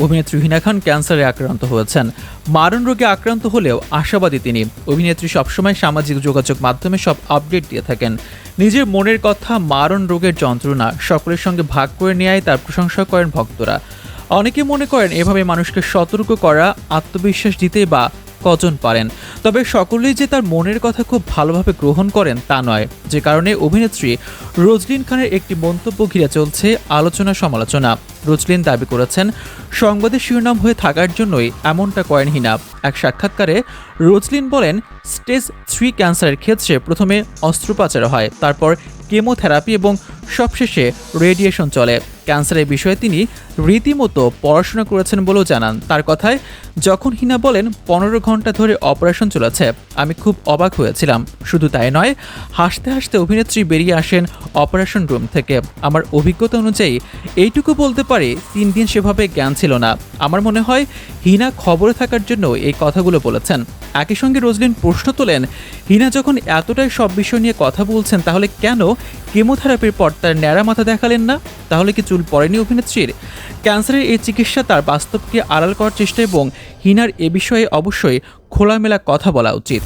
অভিনেত্রী হিনা খান ক্যান্সারে আক্রান্ত হয়েছেন। মারণ রোগে আক্রান্ত হলেও আশাবাদী তিনি। অভিনেত্রী সবসময় সামাজিক যোগাযোগ মাধ্যমে সব আপডেট দিয়ে থাকেন। নিজের মনের কথা, মারণ রোগের যন্ত্রণা সকলের সঙ্গে ভাগ করে নেয় তার প্রশংসা করেন ভক্তরা। অনেকে মনে করেন এভাবে মানুষকে সতর্ক করা, আত্মবিশ্বাস দিতে বা কজন পারেন। তবে সকলেই যে তার মনের কথা খুব ভালোভাবে গ্রহণ করেন তা নয়। যে কারণে অভিনেত্রী রোজলিন খানের একটি মন্তব্য ঘিরে চলছে আলোচনা সমালোচনা। রোজলিন দাবি করেছেন সংবাদের শিরোনাম হয়ে থাকার জন্যই এমনটা করেন হিনা। এক সাক্ষাৎকারে রোজলিন বলেন, স্টেজ থ্রি ক্যান্সারের ক্ষেত্রে প্রথমে অস্ত্রোপচার হয়, তারপর কেমোথেরাপি এবং সবশেষে রেডিয়েশন চলে। ক্যান্সারের বিষয়ে তিনি রীতিমতো পড়াশোনা করেছেন বলেও জানান। তার কথায়, যখন হিনা বলেন, পনেরো ঘণ্টা ধরে অপারেশন চলেছে, আমি খুব অবাক হয়েছিলাম। শুধু তাই নয়, হাসতে হাসতে অভিনেত্রী বেরিয়ে আসেন অপারেশন রুম থেকে। আমার অভিজ্ঞতা অনুযায়ী, এইটুকু বলতে পারি, তিন দিন সেভাবে জ্ঞান ছিল না। আমার মনে হয়, হিনা খবরে থাকার জন্য এই কথাগুলো বলেছেন। একই সঙ্গে রোজলিন প্রশ্ন তোলেন, হিনা যখন এতটাই সব বিষয় নিয়ে কথা বলছেন, তাহলে কেন কেমোথেরাপির পর তার ন্যাড়া মাথা দেখালেন না? তাহলে কি চুল পড়েনি অভিনেত্রীর ক্যান্সারের এই চিকিৎসা তার বাস্তবকে আড়াল করার চেষ্টা এবং হিনার এ বিষয়ে অবশ্যই খোলামেলা কথা বলা উচিত।